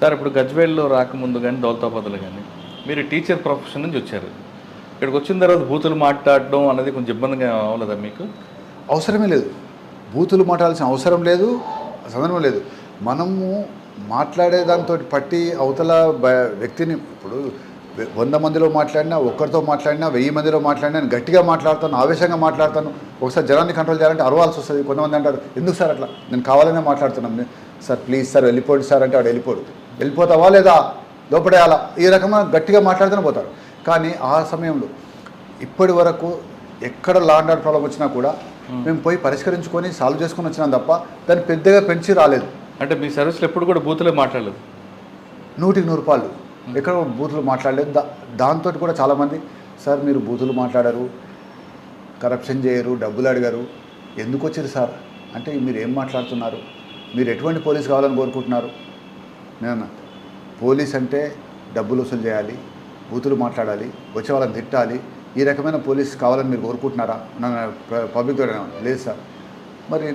Sir ఇప్పుడు గజ్వేల్లో రాకముందు కానీ దౌలతాబాద్లో కానీ మీరు టీచర్ ప్రొఫెషన్ నుంచి వచ్చారు. ఇక్కడికి వచ్చిన తర్వాత బూతులు మాట్లాడడం అనేది కొంచెం ఇబ్బందిగా అవ్వలేదా మీకు? అవసరమే లేదు. బూతులు మాట్లాడాల్సిన అవసరం లేదు సందర్భం లేదు. మనము మాట్లాడేదాంతో పట్టి అవతల వ్యక్తిని ఇప్పుడు వంద మందిలో మాట్లాడినా ఒక్కరితో మాట్లాడినా వెయ్యి మందిలో మాట్లాడినా నేను గట్టిగా మాట్లాడతాను ఆవేశంగా మాట్లాడతాను. ఒకసారి జనాన్ని కంట్రోల్ చేయాలంటే అరవాల్సి వస్తుంది. కొంతమంది అంటారు ఎందుకు సార్ అట్లా? నేను కావాలనే మాట్లాడుతున్నాను. నేను, సార్ ప్లీజ్ సార్ వెళ్ళిపోండి సార్ అంటే వాడు వెళ్ళిపోడు. వెళ్ళిపోతావా లేదా? లోపడేయాలా ఈ రకమైన గట్టిగా మాట్లాడుతూనే పోతారు. కానీ ఆ సమయంలో ఇప్పటి వరకు ఎక్కడ లా అండ్ ఆర్డర్ ప్రాబ్లం వచ్చినా కూడా మేము. పోయి పరిష్కరించుకొని సాల్వ్ చేసుకొని వచ్చినాం తప్ప దాన్ని పెద్దగా పెంచి రాలేదు. అంటే మీ సర్వీస్లో ఎప్పుడు కూడా బూతులే మాట్లాడలేదు? నూటికి నూరు రూపాయలు ఎక్కడ బూతులు మాట్లాడలేదు. దా దాంతో కూడా చాలామంది సార్ మీరు బూతులు మాట్లాడరు కరప్షన్ చేయరు డబ్బులు అడిగారు ఎందుకు వచ్చారు సార్? అంటే మీరు ఏం మాట్లాడుతున్నారు? మీరు ఎటువంటి పోలీస్ కావాలని కోరుకుంటున్నారు? నేను పోలీస్ అంటే డబ్బులు వసూలు చేయాలి బూతులు మాట్లాడాలి వచ్చే వాళ్ళని తిట్టాలి ఈ రకమైన పోలీస్ కావాలని మీరు కోరుకుంటున్నారా? నన్ను పబ్లిక్ పబ్లిక్తో లేదు సార్. మరి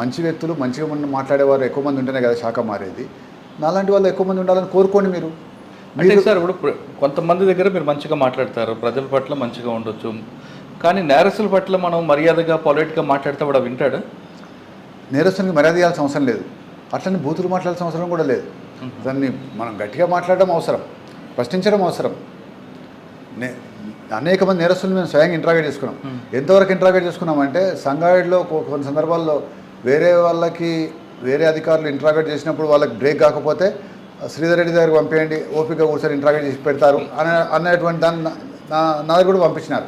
మంచి వ్యక్తులు మంచిగా మాట్లాడేవారు ఎక్కువ మంది ఉంటేనే కదా శాఖ మారేది. నాలాంటి వాళ్ళు ఎక్కువ మంది ఉండాలని కోరుకోండి మీరు. అంటే సార్ ఇప్పుడు కొంతమంది దగ్గర మీరు మంచిగా మాట్లాడతారు ప్రజల పట్ల మంచిగా ఉండొచ్చు. కానీ నేరస్తుల పట్ల మనం మర్యాదగా పొలైట్గా మాట్లాడితే కూడా వింటాడు? నేరస్తునికి మర్యాద ఇవ్వాల్సిన అవసరం లేదు. అట్లని బూతులు మాట్లాడాల్సిన అవసరం కూడా లేదు. దాన్ని మనం గట్టిగా మాట్లాడడం అవసరం ప్రశ్నించడం అవసరం. నే అనేక మంది నేరస్తులను మేము స్వయంగా ఇంట్రాగేట్ చేసుకున్నాం. ఎంతవరకు ఇంట్రాగేట్ చేసుకున్నామంటే సంగారెడ్డిలో కొన్ని సందర్భాల్లో వేరే వాళ్ళకి వేరే అధికారులు ఇంట్రాగేట్ చేసినప్పుడు వాళ్ళకి బ్రేక్ కాకపోతే శ్రీధర్ రెడ్డి దగ్గరికి పంపేయండి ఓపిక కూర్చొని ఇంట్రాగేట్ చేసి పెడతారు అనే అనేటువంటి దాన్ని నా- నా దగ్గర కూడా పంపించినారు.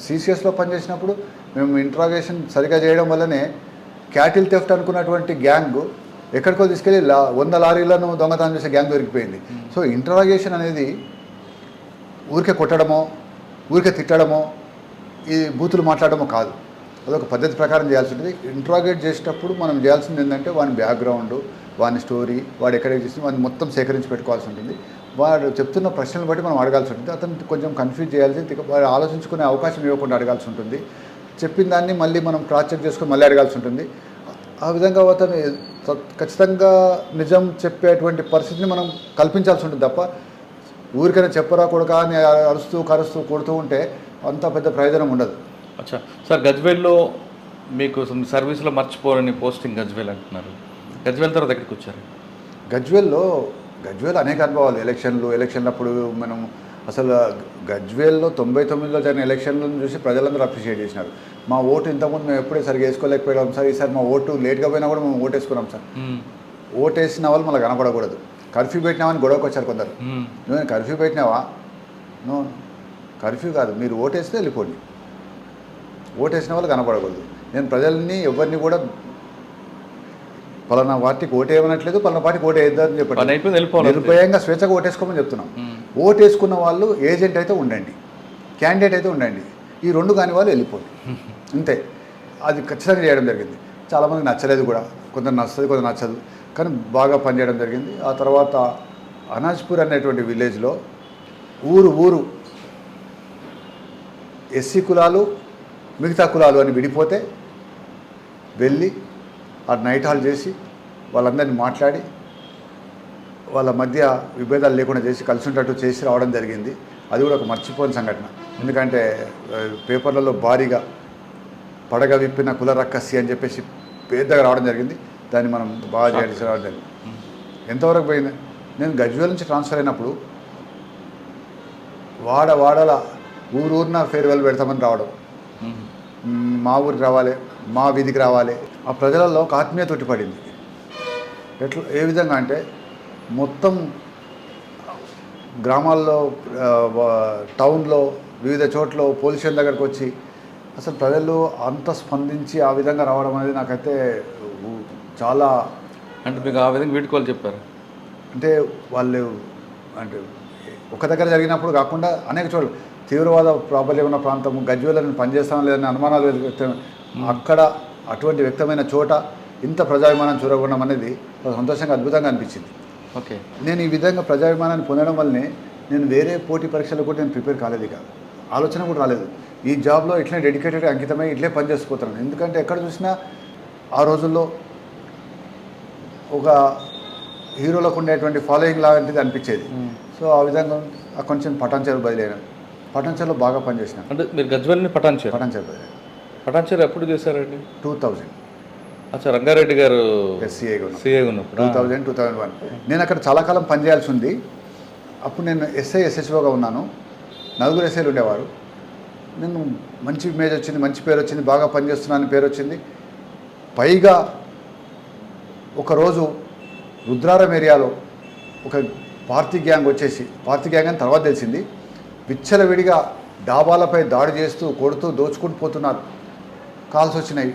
సిసిఎస్లో పనిచేసినప్పుడు మేము ఇంట్రాగేషన్ సరిగా చేయడం వల్లనే క్యాటిల్ థెఫ్ట్ అనుకున్నటువంటి గ్యాంగ్ ఎక్కడికో తీసుకెళ్ళి లా వంద లారీలను దొంగతనం చేసే గ్యాంగ్ దొరికిపోయింది. సో ఇంట్రాగేషన్ అనేది ఊరికే కొట్టడమో ఊరికే తిట్టడమో ఈ బూతులు మాట్లాడడమో కాదు. అదొక పద్ధతి ప్రకారం చేయాల్సి ఉంటుంది. ఇంట్రాగేట్ చేసేటప్పుడు మనం చేయాల్సింది ఏంటంటే వాని బ్యాక్గ్రౌండ్ వాని స్టోరీ వాడు ఎక్కడికి చేసి వాడిని మొత్తం సేకరించి పెట్టుకోవాల్సి ఉంటుంది. వాడు చెప్తున్న ప్రశ్నలు బట్టి మనం అడగాల్సి ఉంటుంది. అతను కొంచెం కన్ఫ్యూజ్ చేయాల్సి వాడు ఆలోచించుకునే అవకాశం ఇవ్వకుండా అడగాల్సి ఉంటుంది. చెప్పిన దాన్ని మళ్ళీ మనం క్రాస్ చెక్ చేసుకుని మళ్ళీ అడగాల్సి ఉంటుంది. ఆ విధంగా అతను ఖచ్చితంగా నిజం చెప్పేటువంటి పరిస్థితిని మనం కల్పించాల్సి ఉంటుంది తప్ప ఊరికైనా చెప్పరా కూడా అని అరుస్తూ కరుస్తూ కొడుతూ ఉంటే అంత పెద్ద ప్రయోజనం ఉండదు. అచ్చా. సార్ గజ్వేల్లో మీకు సర్వీస్లో మర్చిపోరని పోస్టింగ్ గజ్వేల్ అంటున్నారు. గజ్వేల్ తర్వాత ఎక్కడికి వచ్చారు? గజ్వేల్లో గజ్వేల్ అనేక అనుభవాలు. ఎలక్షన్లు ఎలక్షన్లప్పుడు మనం అసలు గజ్వేల్లో తొంభై తొమ్మిదిలో జరిగిన ఎలక్షన్లను చూసి ప్రజలందరూ అప్రిషియేట్ చేసినారు. మా ఓటు ఇంతకుముందు మేము ఎప్పుడే సరిగా వేసుకోలేకపోయాం సార్ ఈసారి మా ఓటు లేట్గా పోయినా కూడా మేము ఓటు వేసుకున్నాం సార్. మ్మ్. ఓటు వేసిన వాళ్ళు మళ్ళీ కనపడకూడదు. కర్ఫ్యూ పెట్టినామని గొడవకు వచ్చారు కొందరు. నువ్వు కర్ఫ్యూ పెట్టినావా? నో కర్ఫ్యూ కాదు. మీరు ఓటేస్తే వెళ్ళిపోండి. ఓటేసిన వాళ్ళు కనపడకూడదు. నేను ప్రజల్ని ఎవరిని కూడా పలానా పార్టీకి ఓటేయమనట్లేదు పలానా పార్టీకి ఓటేయద్దని చెప్పండి. నిర్భయంగా స్వేచ్ఛగా ఓటేసుకోమని చెప్తున్నాం. ఓటేసుకున్న వాళ్ళు ఏజెంట్ అయితే ఉండండి క్యాండిడేట్ అయితే ఉండండి. ఈ రెండు కాని వాళ్ళు వెళ్ళిపోండి. అంతే. అది ఖచ్చితంగా చేయడం జరిగింది. చాలామందికి నచ్చలేదు కూడా. కొందరు నచ్చదు కొందరు నచ్చదు. కానీ బాగా పనిచేయడం జరిగింది. ఆ తర్వాత అనాజ్పూర్ అనేటువంటి విలేజ్లో ఊరు ఊరు ఎస్సీ కులాలు మిగతా కులాలు అని విడిపోతే వెళ్ళి ఆ నైట్ హాల్ చేసి వాళ్ళందరినీ మాట్లాడి వాళ్ళ మధ్య విభేదాలు లేకుండా చేసి కలిసి ఉండేట్టు చేసి రావడం జరిగింది. అది కూడా ఒక మర్చిపోని సంఘటన. ఎందుకంటే పేపర్లలో భారీగా పడగ విప్పిన కుల రక్కసి అని చెప్పేసి పెద్దగా రావడం జరిగింది. దాన్ని మనం బాగా చేయాల్సి రావడం జరిగింది. ఎంతవరకు పోయింది? నేను గజ్వేల్ నుంచి ట్రాన్స్ఫర్ అయినప్పుడు వాడ వాడల ఊరూరిన ఫేర్వెల్ పెడతామని రావడం. మా ఊరికి రావాలి. మా వీధికి రావాలి. ఆ ప్రజలలో ఒక ఆత్మీయత పడింది. ఎట్లా ఏ విధంగా అంటే మొత్తం గ్రామాల్లో టౌన్లో వివిధ చోట్ల పోలీస్ స్టేషన్ దగ్గరకు వచ్చి అసలు ప్రజలు అంత స్పందించి ఆ విధంగా రావడం అనేది నాకైతే చాలా అంటే మీకు ఆ విధంగా వీడుకోవాలి చెప్పారు? అంటే వాళ్ళు అంటే ఒక దగ్గర జరిగినప్పుడు కాకుండా అనేక చోట్ల తీవ్రవాద ప్రాబల్యం ఉన్న ప్రాంతం గజ్వేలను పనిచేస్తాం లేదని అనుమానాలు అక్కడ అటువంటి వ్యక్తమైన చోట ఇంత ప్రజాభిమానం చూరగొనడం అనేది సంతోషంగా అద్భుతంగా అనిపించింది. ఓకే. నేను ఈ విధంగా ప్రజాభిమానాన్ని పొందడం వల్లనే నేను వేరే పోటీ పరీక్షలకు కూడా నేను ప్రిపేర్ కాలేదు ఇక. ఆలోచన కూడా రాలేదు. ఈ జాబ్లో ఇట్లనే డెడికేటెడ్ అంకితమై ఇట్లే పని చేసుకుపోతున్నాను ఎందుకంటే ఎక్కడ చూసినా ఆ రోజుల్లో ఒక హీరోలకు ఉండేటువంటి ఫాలోయింగ్ లాంటిది అనిపించేది. సో ఆ విధంగా కొంచెం పటాన్చేరు బదిలేను పటాన్చేరులో బాగా పనిచేసిన. అంటే మీరు గజ్వల్ని పటాన్చారు? పటాన్చేరు బదిలీ పటాన్చారు ఎప్పుడు చేశారండి? Two thousand. అచ్చా రంగారెడ్డి గారు ఉన్నాను సిఏ ఉన్నప్పుడు. Two thousand two thousand one. నేను అక్కడ చాలా కాలం పనిచేయాల్సి ఉంది. అప్పుడు నేను ఎస్ఐ ఎస్హెచ్ఓగా ఉన్నాను. నలుగురు ఎస్ఐలు ఉండేవారు. నేను మంచి ఇమేజ్ వచ్చింది మంచి పేరు వచ్చింది బాగా పనిచేస్తున్నానని పేరు వచ్చింది. పైగా ఒకరోజు రుద్రారం ఏరియాలో ఒక పార్టీ గ్యాంగ్ వచ్చేసి పార్టీ గ్యాంగ్ అని తర్వాత తెలిసింది. విచ్చలవిడిగా డాబాలపై దాడి చేస్తూ కొడుతూ దోచుకుంటూ పోతున్నారు. కాల్స్ వచ్చినాయి.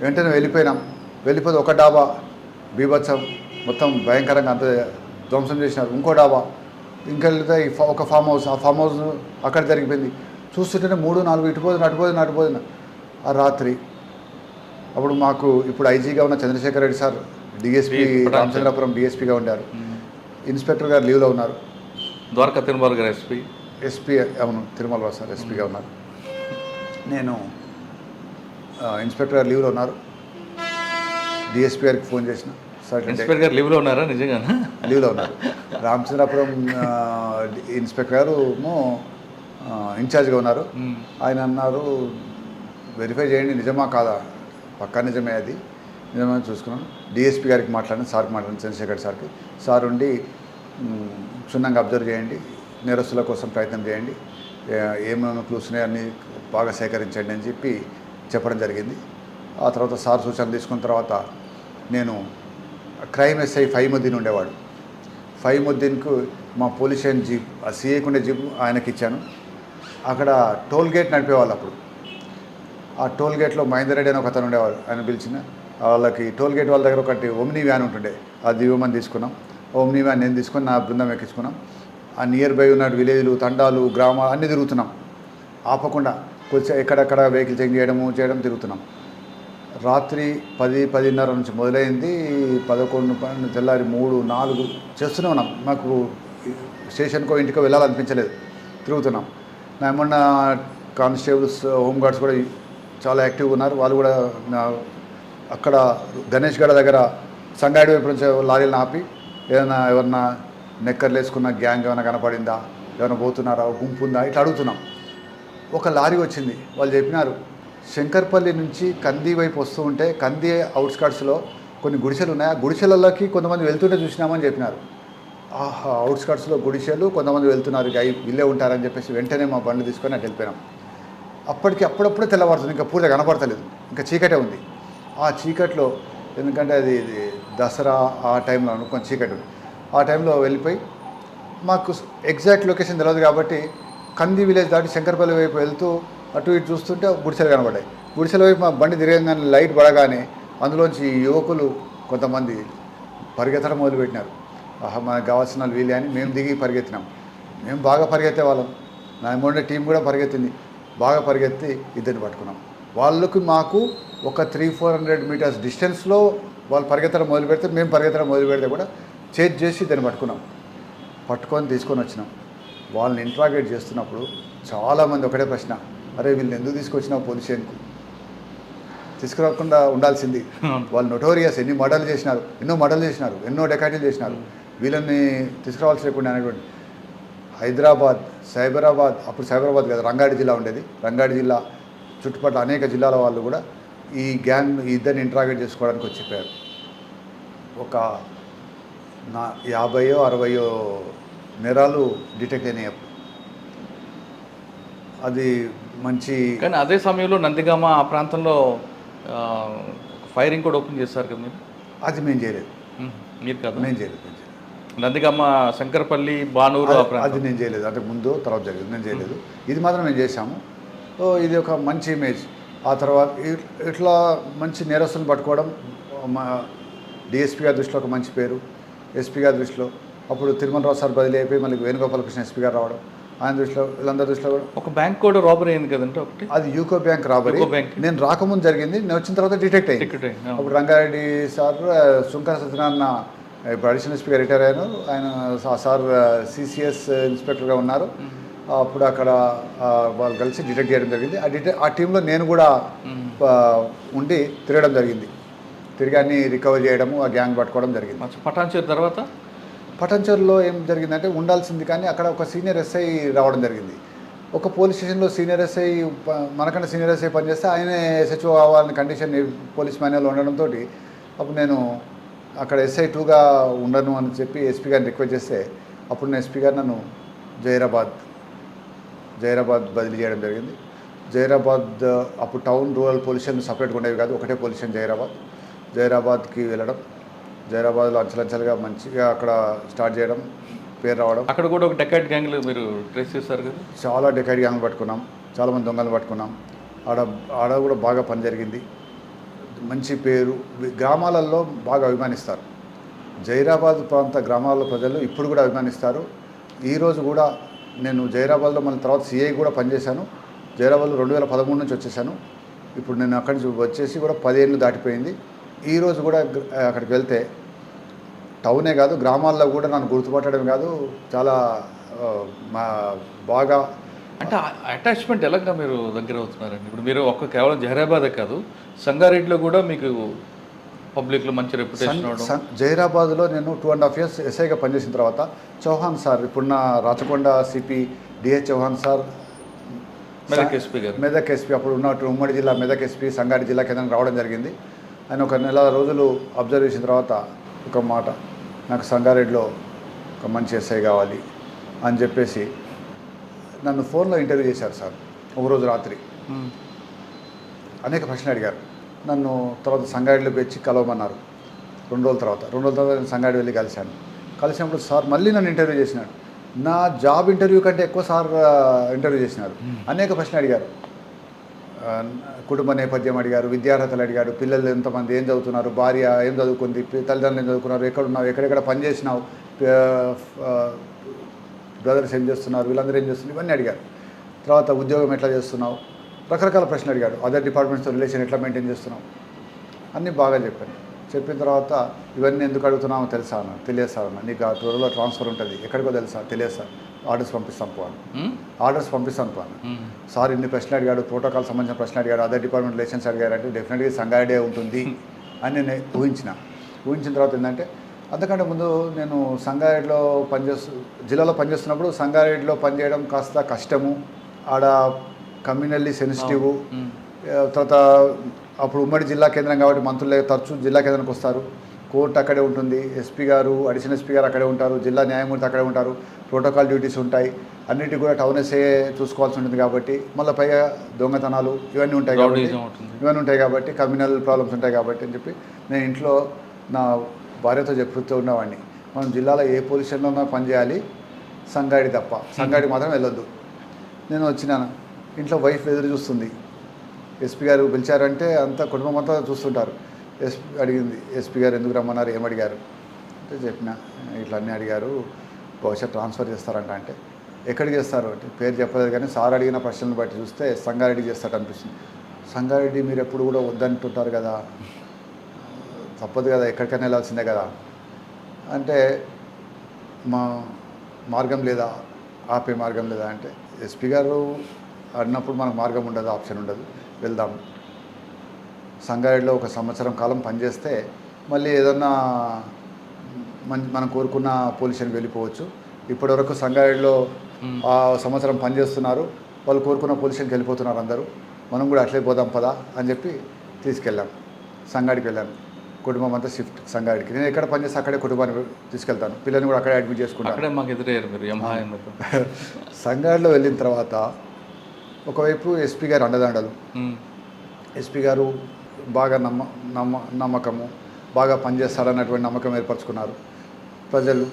వెంటనే వెళ్ళిపోయినాం. వెళ్ళిపోతే ఒక డాబా బీభత్సం మొత్తం భయంకరంగా అంత ధ్వంసం చేసినారు. ఇంకో డాబా. ఇంకా వెళ్తే ఒక ఫామ్ హౌస్. ఆ ఫామ్ హౌస్ అక్కడ జరిగిపోయింది. చూస్తుంటేనే మూడు నాలుగు ఇటుపోతుంది అటుపోతుంది అటుపోతుంది ఆ రాత్రి అప్పుడు మాకు ఇప్పుడు ఐజీగా ఉన్న చంద్రశేఖర్ రెడ్డి సార్ డిఎస్పీ. రామచంద్రపురం డిఎస్పీగా ఉండారు. ఇన్స్పెక్టర్ గారు లీవ్లో ఉన్నారు. ద్వారకా తిరుమల గారు ఎస్పీ? ఎస్పీ అవును తిరుమల రావు సార్ ఎస్పీగా ఉన్నారు. నేను ఇన్స్పెక్టర్ గారు లీవ్లో ఉన్నారు. డిఎస్పీ గారికి ఫోన్ చేసిన. ఇన్స్పెక్టర్ గారు లీవ్లో ఉన్నారా? నిజంగానా? లీవ్లో ఉన్నారు. రామచంద్రపురం ఇన్స్పెక్టర్ గారు ఇన్ఛార్జ్గా ఉన్నారు. ఆయన అన్నారు వెరిఫై చేయండి. నిజమా కాదా? పక్కా నిజమే అది. నిజమే అని చూసుకున్నాను డిఎస్పీ గారికి మాట్లాడిన సార్కి మాట్లాడిన చంద్రశేఖర్ సార్కి. సార్ ఉండి క్షుణ్ణంగా అబ్జర్వ్ చేయండి. నేరస్తుల కోసం ప్రయత్నం చేయండి. ఏ- ఏమేమి క్లూస్ ఉన్నాయో అన్నీ బాగా సేకరించండి అని చెప్పి చెప్పడం జరిగింది. ఆ తర్వాత సార్ సూచన తీసుకున్న తర్వాత నేను క్రైమ్ ఎస్ఐ ఫైముద్దీన్ ఉండేవాడు. ఫైముద్దీన్కు మా పోలీస్ స్టేషన్ జీప్ ఆ సీఏకి ఉండే జీప్ ఆయనకి ఇచ్చాను. అక్కడ టోల్ గేట్ నడిపేవాళ్ళు అప్పుడు. ఆ టోల్ గేట్లో మహేందర్ రెడ్డి అని ఒక అతను ఉండేవాడు ఆయన పిలిచిన. వాళ్ళకి టోల్ గేట్ వాళ్ళ దగ్గర ఒకటి ఒమ్ని వ్యాన్ ఉంటుండే అది ఇవ్వమని తీసుకున్నాం. ఒమ్ని వ్యాన్ నేను తీసుకుని నా బృందం ఎక్కించుకున్నాం. ఆ నియర్ బై ఉన్న విలేజ్లు తండాలు గ్రామాలు అన్నీ తిరుగుతున్నాం. ఆపకుండా కొంచెం ఎక్కడెక్కడ వెహికల్ చెక్ చేయడము చేయడం తిరుగుతున్నాం. రాత్రి పది పదిన్నర నుంచి మొదలైంది. పదకొండు పన్నెండు తెల్లారి మూడు నాలుగు చేస్తూనే ఉన్నాం మాకు స్టేషన్కో ఇంటికో వెళ్ళాలనిపించలేదు. తిరుగుతున్నాం. నా మొన్న కానిస్టేబుల్స్ హోంగార్డ్స్ కూడా చాలా యాక్టివ్గా ఉన్నారు. వాళ్ళు కూడా అక్కడ గణేష్ గడ దగ్గర సంగాడి వైపు నుంచి లారీలను ఆపి ఏదైనా ఎవరన్నా నెక్కర్లు వేసుకున్న గ్యాంగ్ ఏమైనా కనపడిందా? ఏమైనా పోతున్నారా? గుంపు ఉందా? ఇట్లా అడుగుతున్నాం. ఒక లారీ వచ్చింది. వాళ్ళు చెప్పినారు శంకర్పల్లి నుంచి కంది వైపు వస్తూ ఉంటే కంది అవుట్స్కట్స్లో కొన్ని గుడిసెలు ఉన్నాయి. ఆ గుడిసెలలోకి కొంతమంది వెళ్తుంటే చూసినామని చెప్పినారు. ఆహా అవుట్స్కట్స్లో గుడిసెలు కొంతమంది వెళ్తున్నారు. ఇక వీళ్ళే ఉంటారని చెప్పేసి వెంటనే మా బండ్లు తీసుకొని అటు వెళ్ళిపోయినాం. అప్పటికి అప్పుడప్పుడే తెల్లవారుతుంది. ఇంకా పూర్తిగా కనపడతలేదు. ఇంకా చీకటే ఉంది. ఆ చీకట్లో ఎందుకంటే అది ఇది దసరా ఆ టైంలో కొంచెం చీకటి. ఉంది ఆ టైంలో వెళ్ళిపోయి మాకు ఎగ్జాక్ట్ లొకేషన్ తెలియదు కాబట్టి కంది విలేజ్ దాటి శంకరపల్లి వైపు వెళ్తూ అటు ఇటు చూస్తుంటే గుడిసెలు కనబడ్డాయి. గుడిసెల వైపు మా బండి తిరగంగానే లైట్ పడగానే అందులోంచి యువకులు కొంతమంది పరిగెత్తడం మొదలుపెట్టినారు. ఆహా మనకు కావాల్సిన వీలు అని మేము దిగి పరిగెత్తినాం. మేము బాగా పరిగెత్తే వాళ్ళం. నా మొన్న టీం కూడా పరిగెత్తింది. బాగా పరిగెత్తి ఇద్దరిని పట్టుకున్నాం. వాళ్ళకి మాకు ఒక త్రీ ఫోర్ హండ్రెడ్ మీటర్స్ డిస్టెన్స్లో వాళ్ళు పరిగెత్తడం మొదలు పెడితే మేము పరిగెత్తడం మొదలు పెడితే కూడా చేజ్ చేసి దాన్ని పట్టుకున్నాం. పట్టుకొని తీసుకొని వచ్చినాం. వాళ్ళని ఇంట్రాగేట్ చేస్తున్నప్పుడు చాలామంది ఒకటే ప్రశ్న అరే వీళ్ళని ఎందుకు తీసుకొచ్చినావు పోలీస్ స్టేషన్కు తీసుకురాకుండా ఉండాల్సింది. వాళ్ళు నొటోరియస్ ఎన్ని మర్డర్లు చేసినారు ఎన్నో మర్డర్లు చేసినారు ఎన్నో డెకాటీలు చేసినారు. వీళ్ళని తీసుకురావాల్సి లేకుండా అనేటువంటి హైదరాబాద్ సైబరాబాద్ అప్పుడు సైబరాబాద్ కదా రంగారెడ్డి జిల్లా ఉండేది. రంగారెడ్డి జిల్లా చుట్టుపక్కల అనేక జిల్లాల వాళ్ళు కూడా ఈ గ్యాంగ్ ఇద్దరిని ఇంట్రాగేట్ చేసుకోవడానికి వచ్చి చెప్పారు ఒక నా యాభయో అరవయో నేరాలు డిటెక్ట్ అయినాయి. అది మంచి కానీ అదే సమయంలో నందిగామ ఆ ప్రాంతంలో ఫైరింగ్ కూడా ఓపెన్ చేస్తారు కదా మీరు? అది మేము చేయలేదు. మీరు కదా? మేము చేయలేదు. నందిగామ శంకరపల్లి బానూరు అది- నేను చేయలేదు. అంటే ముందు తర్వాత జరిగింది. నేను చేయలేదు. ఇది మాత్రం మేము చేశాము. సో ఇది ఒక మంచి ఇమేజ్. ఆ తర్వాత ఇట్లా మంచి నేరస్తులను పట్టుకోవడం మా డిఎస్పీ గారి దృష్టిలో ఒక మంచి పేరు. ఎస్పీ గారి దృష్టిలో అప్పుడు తిరుమలరావు సార్ బదిలీ అయిపోయి మళ్ళీ వేణుగోపాలకృష్ణ ఎస్పీ గారు రావడం. ఆయన దృష్టిలో వీళ్ళందరి దృష్టిలో కూడా. ఒక బ్యాంక్ కూడా రాబరీ అయింది కదంటే ఒకటి. అది యూకో బ్యాంక్ రాబరీ. నేను రాకముందు జరిగింది నేను వచ్చిన తర్వాత డిటెక్ట్ ఆ. అప్పుడు రంగారెడ్డి సార్ ఆ, శుంకర సత్యనారాయణ ఇప్పుడు అడిషనల్ ఎస్పీగా రిటైర్ అయ్యారు. ఆయన సార్ సిసిఎస్ ఇన్స్పెక్టర్గా ఉన్నారు. అప్పుడు అక్కడ వాళ్ళు కలిసి డిటెక్ట్ చేయడం జరిగింది. ఆ డిటెక్ ఆ టీంలో నేను కూడా ఉండి తిరగడం జరిగింది. తిరిగి అన్ని రికవర్ చేయడము ఆ గ్యాంగ్ పట్టుకోవడం జరిగింది. పటాన్చేరు తర్వాత? పటంచర్లో ఏం జరిగిందంటే ఉండాల్సింది కానీ అక్కడ ఒక సీనియర్ ఎస్ఐ రావడం జరిగింది. ఒక పోలీస్ స్టేషన్లో సీనియర్ ఎస్ఐ మనకన్నా సీనియర్ ఎస్ఐ పనిచేస్తే ఆయనే ఎస్హెచ్ఓ అవ్వాలని కండిషన్ పోలీస్ మాన్యువల్ ఉండడంతో అప్పుడు నేను అక్కడ ఎస్ఐ టూగా ఉండను అని చెప్పి ఎస్పీ గారిని రిక్వెస్ట్ చేస్తే అప్పుడు నేను ఎస్పీ గారు నన్ను జైరాబాద్ జైరాబాద్ బదిలీ చేయడం జరిగింది. జైరాబాద్ అప్పుడు టౌన్ రూరల్ పోలీస్ స్టేషన్ సపరేట్గా ఉండేవి కాదు ఒకటే పోలీస్ స్టేషన్ జైరాబాద్. జైరాబాద్కి వెళ్ళడం. జైరాబాద్లో అంచెలంచెలుగా మంచిగా అక్కడ స్టార్ట్ చేయడం పేరు రావడం. అక్కడ కూడా ఒక డెకాట్ గ్యాంగ్లు మీరు ట్రేస్ చేస్తారు కదా? చాలా డెకైడ్ గ్యాంగ్ పట్టుకున్నాం చాలామంది దొంగలు పట్టుకున్నాం. ఆడ ఆడ కూడా బాగా పని జరిగింది. మంచి పేరు గ్రామాలలో బాగా అభిమానిస్తారు. జైరాబాద్ ప్రాంత గ్రామాల ప్రజలు ఇప్పుడు కూడా అభిమానిస్తారు. ఈరోజు కూడా నేను జైరాబాద్లో మళ్ళీ తర్వాత సిఐ కూడా పనిచేశాను. జైరాబాద్లో రెండు వేల పదమూడు నుంచి వచ్చేసాను. ఇప్పుడు నేను అక్కడి నుంచి వచ్చేసి కూడా పదేళ్ళు దాటిపోయింది. ఈరోజు కూడా అక్కడికి వెళ్తే టౌనే కాదు గ్రామాల్లో కూడా నన్ను గుర్తుపట్టడం కాదు చాలా మా బాగా అంటే అటాచ్మెంట్ ఎలాగా మీరు దగ్గర అవుతున్నారండి? ఇప్పుడు మీరు ఒక్క కేవలం జహరాబాదే కాదు సంగారెడ్డిలో కూడా మీకు పబ్లిక్లో మంచి రెప్యుటేషన్ జైరాబాద్లో నేను టూ అండ్ హాఫ్ ఇయర్స్ ఎస్ఐగా పనిచేసిన తర్వాత చౌహాన్ సార్ ఇప్పుడున్న Rachakonda CP D H Chauhan sir Medak SP గారు. మెదక్ ఎస్పీ అప్పుడు ఉన్నట్టు ఉమ్మడి జిల్లా మెదక్ ఎస్పీ సంగారెడ్డి జిల్లా కేంద్రానికి రావడం జరిగింది. ఆయన ఒక నెల రోజులు అబ్జర్వ్ చేసిన తర్వాత ఒక మాట నాకు సంగారెడ్డిలో ఒక మంచి ఎస్ఐ కావాలి అని చెప్పేసి నన్ను ఫోన్లో ఇంటర్వ్యూ చేశారు సార్ ఒకరోజు రాత్రి. అనేక ప్రశ్నలు అడిగారు. నన్ను తర్వాత సంగారెడ్డిలోకి వచ్చి కలవమన్నారు. రెండు రోజుల తర్వాత రెండు రోజుల తర్వాత నేను సంగారెడ్డి వెళ్ళి కలిశాను. కలిసినప్పుడు సార్ మళ్ళీ నన్ను ఇంటర్వ్యూ చేసినాడు నా జాబ్ ఇంటర్వ్యూ కంటే ఎక్కువ సార్ ఇంటర్వ్యూ చేసినారు. అనేక ప్రశ్నలు అడిగారు. కుటుంబ నేపథ్యం అడిగారు విద్యార్హతలు అడిగారు పిల్లలు ఎంతమంది ఏం చదువుతున్నారు భార్య ఏం చదువుకుంది తల్లిదండ్రులు ఏం చదువుకున్నారు ఎక్కడున్నావు ఎక్కడెక్కడ పనిచేసినావు బ్రదర్స్ ఏం చేస్తున్నారు వీళ్ళందరూ ఏం చేస్తున్నారు ఇవన్నీ అడిగారు. తర్వాత ఉద్యోగం ఎట్లా చేస్తున్నావు రకరకాల ప్రశ్నలు అడిగాడు. అదర్ డిపార్ట్మెంట్స్తో రిలేషన్ ఎట్లా మెయింటైన్ చేస్తున్నావు అన్నీ బాగా చెప్పాను చెప్పిన తర్వాత ఇవన్నీ ఎందుకు అడుగుతున్నామో తెలుసా అన్న తెలియదు సార్ అన్న నీకు ఆ త్వరలో ట్రాన్స్ఫర్ ఉంటుంది ఎక్కడికో తెలుసా తెలియదు సార్. ఆర్డర్స్ పంపిస్తాను పో అన్న మ్మ్? ఆర్డర్స్ పంపిస్తాను పో అన్న మ్మ్. సార్ ఇన్ని ప్రశ్నలు అడిగాడు ప్రోటోకాల్ సంబంధించిన ప్రశ్నలు అడిగాడు అదర్ డిపార్ట్మెంట్ రిలేషన్స్ అడిగారు అంటే డెఫినెట్గా సంగారెడ్డే ఉంటుంది అని నేను ఊహించిన. ఊహించిన తర్వాత ఏంటంటే అంతకంటే ముందు నేను సంగారెడ్డిలో పనిచేస్తూ జిల్లాలో పనిచేస్తున్నప్పుడు సంగారెడ్డిలో పనిచేయడం కాస్త కష్టము. ఆడ కమ్యూనల్లీ సెన్సిటివ్. తర్వాత అప్పుడు ఉమ్మడి జిల్లా కేంద్రం కాబట్టి మంత్రులు తరచూ జిల్లా కేంద్రానికి వస్తారు. కోర్టు అక్కడే ఉంటుంది. ఎస్పీ గారు అడిషనల్ ఎస్పీ గారు అక్కడే ఉంటారు. జిల్లా న్యాయమూర్తి అక్కడే ఉంటారు. ప్రోటోకాల్ డ్యూటీస్ ఉంటాయి. అన్నిటి కూడా టౌన్ ఎస్ఏ చూసుకోవాల్సి ఉంటుంది కాబట్టి మళ్ళీ పైగా దొంగతనాలు ఇవన్నీ ఉంటాయి కాబట్టి ఇవన్నీ ఉంటాయి కాబట్టి కమ్యూనల్ ప్రాబ్లమ్స్ ఉంటాయి కాబట్టి అని చెప్పి నేను ఇంట్లో నా భార్యతో చెప్తూ ఉన్నవాడిని. మనం జిల్లాలో ఏ పొజిషన్లో ఉన్నా పనిచేయాలి సంగాడి తప్ప. సంగాడి మాత్రం వెళ్ళొద్దు. నేను వచ్చినాను ఇంట్లో వైఫ్ ఎదురు చూస్తుంది. ఎస్పీ గారు పిలిచారంటే అంతా కుటుంబం అంతా చూస్తుంటారు. ఎస్పీ అడిగింది. ఎస్పీ గారు ఎందుకు రమ్మన్నారు? ఏం అడిగారు? అంటే చెప్పిన. ఇట్లా అన్నీ అడిగారు. బహుశా ట్రాన్స్ఫర్ చేస్తారంట అంటే. ఎక్కడికి చేస్తారు? అంటే పేరు చెప్పలేదు కానీ సార్ అడిగిన ప్రశ్నలను బట్టి చూస్తే సంగారెడ్డి చేస్తాడు అనిపిస్తుంది. సంగారెడ్డి మీరు ఎప్పుడు కూడా వద్దంటుంటారు కదా. తప్పదు కదా ఎక్కడికైనా వెళ్ళాల్సిందే కదా. అంటే మా మార్గం లేదా? ఆపే మార్గం లేదా? అంటే ఎస్పీ గారు అన్నప్పుడు మనకు మార్గం ఉండదు ఆప్షన్ ఉండదు. వెళ్దాం. సంగారెడ్డిలో ఒక సంవత్సరం కాలం పనిచేస్తే మళ్ళీ ఏదన్నా మన మనం కోరుకున్న పొజిషన్కి వెళ్ళిపోవచ్చు. ఇప్పటివరకు సంగారెడ్డిలో సంవత్సరం పనిచేస్తున్నారు. వాళ్ళు కోరుకున్న పొజిషన్కి వెళ్ళిపోతున్నారు అందరూ. మనం కూడా అట్లే పోదాం పదా అని చెప్పి తీసుకెళ్ళాం. సంగాడికి వెళ్ళాను కుటుంబం అంతా షిఫ్ట్ సంగాడికి నేను ఎక్కడ పనిచేస్తే అక్కడే కుటుంబాన్ని తీసుకెళ్తాను. పిల్లల్ని కూడా అక్కడే అడ్మిట్ చేసుకుంటాను. అక్కడే మాకు ఎదురయ్యారు మీరు వెళ్ళిన తర్వాత ఒకవైపు ఎస్పీ గారు అండదండలు. ఎస్పీ గారు బాగా నమ్మ నమ్మ నమ్మకము బాగా పనిచేస్తాడన్నటువంటి నమ్మకం ఏర్పరచుకున్నారు. ప్రజలు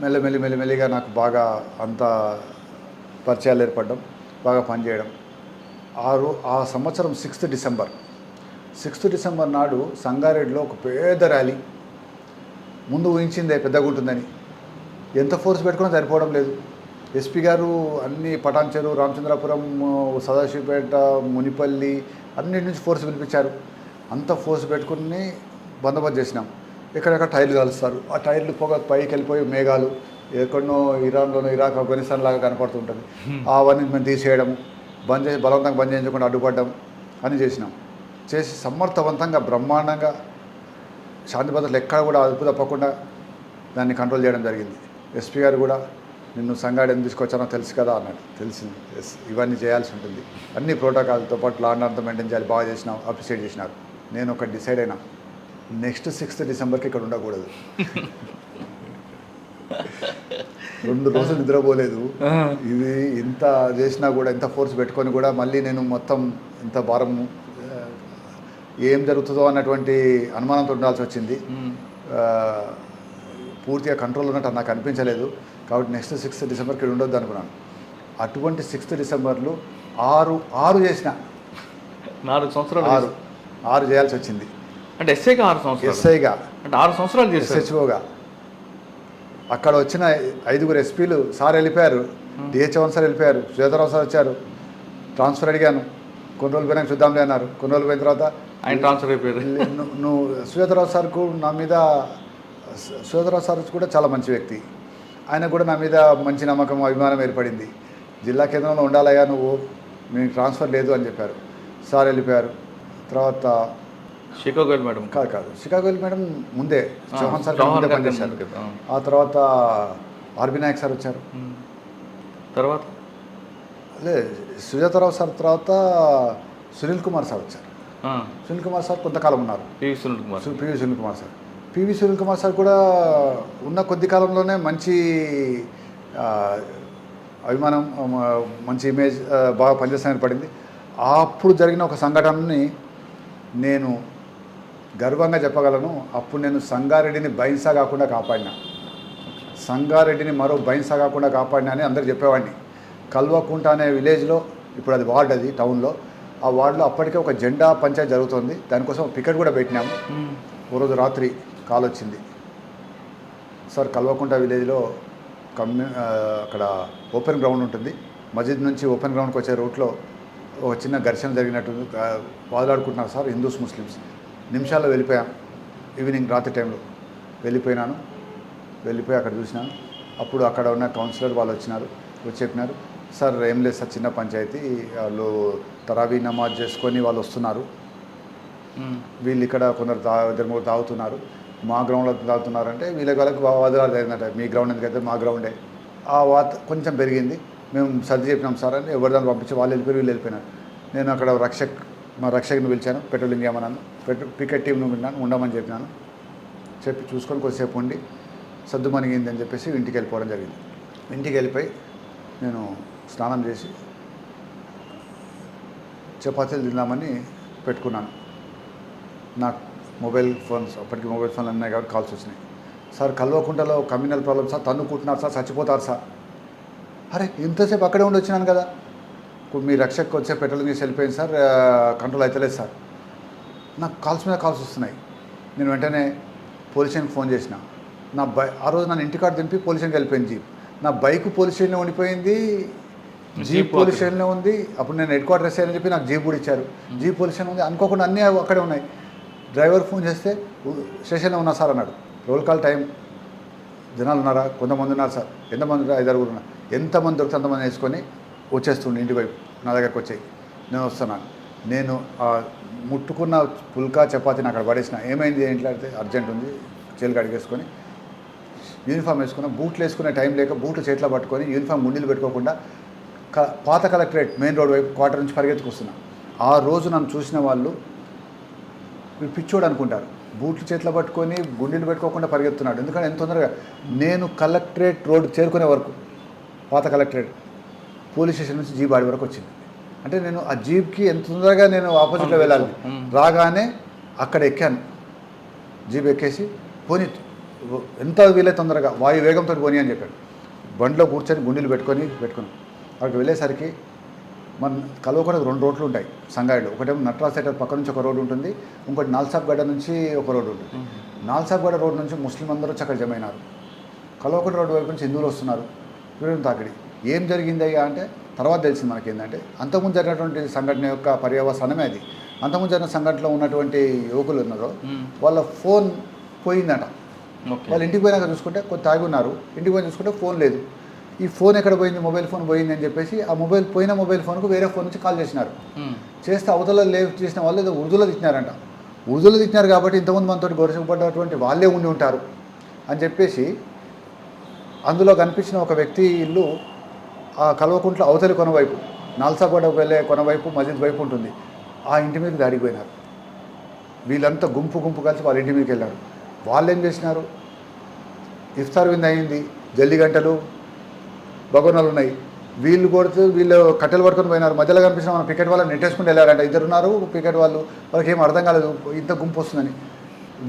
మెల్లమెల్లి మెల్లిమెల్లిగా నాకు బాగా అంత పరిచయాలు ఏర్పడడం బాగా పనిచేయడం. ఆ రో ఆ సంవత్సరం సిక్స్త్ డిసెంబర్. సిక్స్త్ డిసెంబర్ నాడు సంగారెడ్డిలో ఒక పెద్ద ర్యాలీ. ముందు ఊహించిందే పెద్దగా ఉంటుందని. ఎంత ఫోర్స్ పెట్టుకున్నా సరిపోవడం లేదు. ఎస్పీ గారు అన్ని పటాన్చెరు రామచంద్రపురం సదాశివపేట మునిపల్లి అన్నిటి నుంచి ఫోర్స్ పిలిపించారు. అంత ఫోర్స్ పెట్టుకుని బందోబస్తు చేసినాం. ఎక్కడెక్కడ టైర్లు కలుస్తారు. ఆ టైర్లు పొగ పైకి వెళ్ళిపోయి మేఘాలు ఎక్కడనో ఇరాన్లోనో ఇరాక్ ఆఫ్ఘనిస్తాన్ లాగా కనపడుతుంటుంది. అవన్నీ మేము తీసేయడం బంద్ చేసి బలవంతంగా బంద్ చేయించకుండా అడ్డుపడ్డం అని చేసినాం. చేసి సమర్థవంతంగా బ్రహ్మాండంగా శాంతి భద్రతలు ఎక్కడ కూడా అదుపు తప్పకుండా దాన్ని కంట్రోల్ చేయడం జరిగింది. ఎస్పీ గారు కూడా నిన్ను సంగాడు ఎందుకు తీసుకొచ్చానో తెలుసు కదా అన్నాడు. తెలిసింది. ఎస్ ఇవన్నీ చేయాల్సి ఉంటుంది. అన్ని ప్రోటోకాల్తో పాటు లా అండ్ అంతా మెయింటైన్ చేయాలి. బాగా చేసినావు అప్రిషియేట్ చేసినారు. నేను ఒక డిసైడ్ అయినా. నెక్స్ట్ సిక్స్త్ డిసెంబర్కి ఇక్కడ ఉండకూడదు. రెండు రోజులు నిద్రపోలేదు. ఇది ఇంత చేసినా కూడా ఇంత ఫోర్స్ పెట్టుకొని కూడా మళ్ళీ నేను మొత్తం ఇంత భారం ఏం జరుగుతుందో అన్నటువంటి అనుమానంతో ఉండాల్సి వచ్చింది. పూర్తిగా కంట్రోల్ ఉన్నట్టు నాకు అనిపించలేదు. కాబట్టి నెక్స్ట్ సిక్స్త్ డిసెంబర్కి ఇక్కడ ఉండొద్దు అనుకున్నాను. అటువంటి సిక్స్త్ డిసెంబర్లో ఆరు ఆరు చేసిన. నాలుగు సంవత్సరాలు ఆరు. ఆరు చేయాల్సి వచ్చింది. అంటే ఎస్ఐగా ఆరు సంవత్సరాలు. ఎస్ఐగా అంటే ఆరు సంవత్సరాలు ఎస్హెచ్ఓగా అక్కడ వచ్చిన ఐదుగురు ఎస్పీలు సార్ వెళ్ళిపోయారు. డిహెచ్ఓన్ సార్ వెళ్ళిపోయారు. శ్వేతరావు సార్ వచ్చారు. ట్రాన్స్ఫర్ అడిగాను. కొన్ని రోజులు పోయినాక చూద్దాంలే అన్నారు. కొన్ని రోజులు పోయిన తర్వాత ఆయన ట్రాన్స్ఫర్ అయిపోయారు. నువ్వు- శ్వేతరావు సార్కు నా మీద శ్వేతరావు సార్ కూడా చాలా మంచి వ్యక్తి. ఆయన కూడా నా మీద మంచి నమ్మకం అభిమానం ఏర్పడింది. జిల్లా కేంద్రంలో ఉండాలయ్యా నువ్వు. మీకు ట్రాన్స్ఫర్ లేదు అని చెప్పారు. సార్ వెళ్ళిపోయారు. తర్వాత షికాగోల్ మేడం. కాదు కాదు. షికాగో మేడం ముందే చౌహాన్ సార్ ముందే పనిచేశారు. ఆ. తర్వాత ఆర్బి నాయక్ సార్ వచ్చారు. తర్వాత? అదే సుజాతారావు సార్ తర్వాత సునీల్ కుమార్ సార్ వచ్చారు. సునీల్ కుమార్ సార్ కొంతకాలం ఉన్నారు. P V Sunil Kumar P V Sunil Kumar sir. P V Sunil Kumar sir కూడా ఉన్న కొద్ది కాలంలోనే మంచి అభిమానం మంచి ఇమేజ్ బాగా పనిచేస్తానని పడింది. అప్పుడు జరిగిన ఒక సంఘటనని నేను గర్వంగా చెప్పగలను అప్పుడు నేను సంగారెడ్డిని బైన్సా కాకుండా కాపాడినా. సంగారెడ్డిని మరో బైన్సా కాకుండా కాపాడినా అని అందరు చెప్పేవాడిని. కల్వకుంట అనే విలేజ్లో ఇప్పుడు అది వార్డ్ అది టౌన్లో ఆ వార్డులో అప్పటికే ఒక జెండా పంచాయతీ జరుగుతుంది. దానికోసం పికెట్ కూడా పెట్టినాము. మ్మ్. ఓ రోజు రాత్రి కాల్ వచ్చింది సార్ కల్వకుంట విలేజ్లో కమ్యూ అక్కడ ఓపెన్ గ్రౌండ్ ఉంటుంది. మస్జిద్ నుంచి ఓపెన్ గ్రౌండ్కి వచ్చే రూట్లో ఒక చిన్న ఘర్షణ జరిగినట్టు వాదులాడుకుంటున్నారు సార్ హిందూస్ ముస్లిమ్స్. నిమిషాల్లో వెళ్ళిపోయాం. ఈవినింగ్ రాత్రి టైంలో వెళ్ళిపోయినాను. వెళ్ళిపోయి అక్కడ చూసినాను. అప్పుడు అక్కడ ఉన్న కౌన్సిలర్ వాళ్ళు వచ్చినారు. వచ్చి చెప్పినారు సార్ ఏం లేదు సార్ చిన్న పంచాయతీ. వాళ్ళు తరావీ నమాజ్ చేసుకొని వాళ్ళు వస్తున్నారు. వీళ్ళు ఇక్కడ కొందరు తా ఇద్దరు మూడు తాగుతున్నారు. మా గ్రౌండ్లో తాగుతున్నారంటే వీళ్ళ వాళ్ళకి వదిలాలు జరిగిందట మీ గ్రౌండ్ ఎందుకైతే మా గ్రౌండే. ఆ వాత కొంచెం పెరిగింది. మేము సర్ది చెప్పినాం సార్ అని ఎవరిదాన్ని పంపించి వాళ్ళు వెళ్ళిపోయి వీళ్ళు వెళ్ళిపోయినారు. నేను అక్కడ రక్షక్ మా రక్షక్ని పిలిచాను పెట్రోలింగ్ చేయమన్నాను పెట్రో పికెట్ టీంను విన్నాను ఉండమని చెప్పినాను. చెప్పి చూసుకొని కొద్దిసేపు ఉండి సర్దు మనిగింది అని చెప్పేసి ఇంటికి వెళ్ళిపోవడం జరిగింది. ఇంటికి వెళ్ళిపోయి నేను స్నానం చేసి చపాతీలు తిందామని పెట్టుకున్నాను. నాకు మొబైల్ ఫోన్స్ అప్పటికి మొబైల్ ఫోన్లు ఉన్నాయి కాబట్టి కాల్స్ వచ్చినాయి. సార్ కల్వకుంటలో కమ్యూనల్ ప్రాబ్లమ్ సార్ తన్నుకుంటున్నారు సార్ చచ్చిపోతారు సార్. అరే ఇంతసేపు అక్కడే ఉండి వచ్చినాను కదా. ఇప్పుడు మీ రక్షకు వచ్చే పెట్రోల్ తీసి వెళ్ళిపోయింది సార్. కంట్రోల్ అవుతలేదు సార్. నాకు కాల్స్ మీద కాల్స్ వస్తున్నాయి. నేను వెంటనే పోలీస్ స్టేషన్కి ఫోన్ చేసిన. నా బై ఆ రోజు నన్ను ఇంటికాడ దింపి పోలీస్ స్టేషన్కి వెళ్ళిపోయింది జీప్. నా బైక్ పోలీస్ స్టేషన్లో ఉండిపోయింది. Jeep police. స్టేషన్లో ఉంది. అప్పుడు నేను హెడ్ క్వార్టర్స్ అని చెప్పి నాకు జీప్ కూడా ఇచ్చారు. జీప్ పోలీస్ స్టేషన్ ఉంది. అనుకోకుండా అన్నీ అక్కడే ఉన్నాయి. డ్రైవర్ ఫోన్ చేస్తే "ఉ- స్టేషన్లో ఉన్నా సార్ అన్నాడు. రోల్ కాల్ టైం జనాలు ఉన్నారా? కొంతమంది ఉన్నారు సార్. ఎంతమంది ఉన్నారు? ఐదారుగురు ఉన్నారు. ఎంతమంది దొరికితే అంతమంది వేసుకొని వచ్చేస్తుండే ఇంటి వైపు. నా దగ్గరకు వచ్చాయి. నేను వస్తున్నాను నేను ఆ ముట్టుకున్న పుల్కా చపాతీని అక్కడ పడేసిన. ఏమైంది? ఏంటంటే అర్జెంట్ ఉంది. చేలు అడిగేసుకొని యూనిఫామ్ వేసుకున్న బూట్లు వేసుకునే టైం లేక బూట్లు చేతిలో పట్టుకొని యూనిఫామ్ గుండీలు పెట్టుకోకుండా క పాత కలెక్టరేట్ మెయిన్ రోడ్ వైపు క్వార్టర్ నుంచి పరిగెత్తుకొస్తున్నా. ఆ రోజు నన్ను చూసిన వాళ్ళు పిచ్చోడు అనుకుంటారు. బూట్లు చేతిలో పట్టుకొని గుండెలు పెట్టుకోకుండా పరిగెత్తున్నాడు. ఎందుకంటే ఎంత తొందరగా? నేను కలెక్టరేట్ రోడ్ చేరుకునే వరకు పాత కలెక్టరేట్ పోలీస్ స్టేషన్ నుంచి జీప్ ఆడి వరకు వచ్చింది. అంటే నేను ఆ జీప్కి ఎంత తొందరగా నేను ఆపోజిట్లో వెళ్ళాలి. రాగానే అక్కడ ఎక్కాను. జీప్ ఎక్కేసి పోనీ ఎంత వీలే తొందరగా వాయు వేగంతో పోనీ అని చెప్పాడు. బండిలో కూర్చొని గుండెలు పెట్టుకొని పెట్టుకున్నాం. అక్కడికి వెళ్ళేసరికి మన కలవకుండా రెండు రోడ్లు ఉంటాయి సంగాయిలో ఒకటేమో నట్రాజ్ థియేటర్ పక్క నుంచి ఒక రోడ్డు ఉంటుంది ఇంకోటి నాల్సాబ్ గడ్డ నుంచి ఒక రోడ్డు ఉంటుంది. నాల్సాబ్ గడ్డ రోడ్ నుంచి ముస్లిం అందరూ వచ్చి అక్కడ జమ అయినారు. కలవకుండా రోడ్డు వైపు నుంచి హిందువులు వస్తున్నారు వీళ్ళని తాకిడి. ఏం జరిగింది అయ్యా అంటే తర్వాత తెలిసింది మనకి ఏంటంటే అంతకుముందు జరిగినటువంటి సంఘటన యొక్క పర్యవసానమే అది. అంతకుముందు జరిగిన సంఘటనలో ఉన్నటువంటి యువకులు ఉన్నారో. వాళ్ళ ఫోన్ పోయిందట. వాళ్ళు ఇంటికి పోయినాక చూసుకుంటే కొంత తాగి ఉన్నారు. ఇంటికి పోయి చూసుకుంటే ఫోన్ లేదు. ఈ ఫోన్ ఎక్కడ పోయింది? మొబైల్ ఫోన్ పోయింది అని చెప్పేసి ఆ మొబైల్ పోయిన మొబైల్ ఫోన్కు వేరే ఫోన్ నుంచి కాల్ చేసినారు. చేస్తే అవతల లేవ్ చేసిన వాళ్ళు ఏదో ఉర్దూలో తిట్టినారంట. ఊజులు తిట్టినారు కాబట్టి ఇంతకుముందు మనతో గొరసపడ్డటువంటి వాళ్ళే ఉండి ఉంటారు అని చెప్పేసి అందులో కనిపించిన ఒక వ్యక్తి ఇల్లు ఆ కల్వకుంట్ల అవతలి కొనవైపు నాల్సాపడ వెళ్ళే కొనవైపు మస్జిద్ వైపు ఉంటుంది. ఆ ఇంటి మీదకి దాడికి పోయినారు వీళ్ళంతా గుంపు గుంపు కలిసి వాళ్ళ ఇంటి మీదకి వెళ్ళారు. వాళ్ళు ఏం చేసినారు? ఇఫ్తార్ విందు అయింది. జల్లి గంటలు బగోనాలు ఉన్నాయి వీళ్ళు కొడుతూ వీళ్ళు కట్టెలు పట్టుకొని పోయినారు. మధ్యలో కనిపించిన మన పికెట్ వాళ్ళని నెట్టేసుకుని వెళ్ళారంట. ఇద్దరు ఉన్నారు. పికెట్ వాళ్ళు వాళ్ళకి ఏం అర్థం కాలేదు. ఇంత గుంపు వస్తుందని.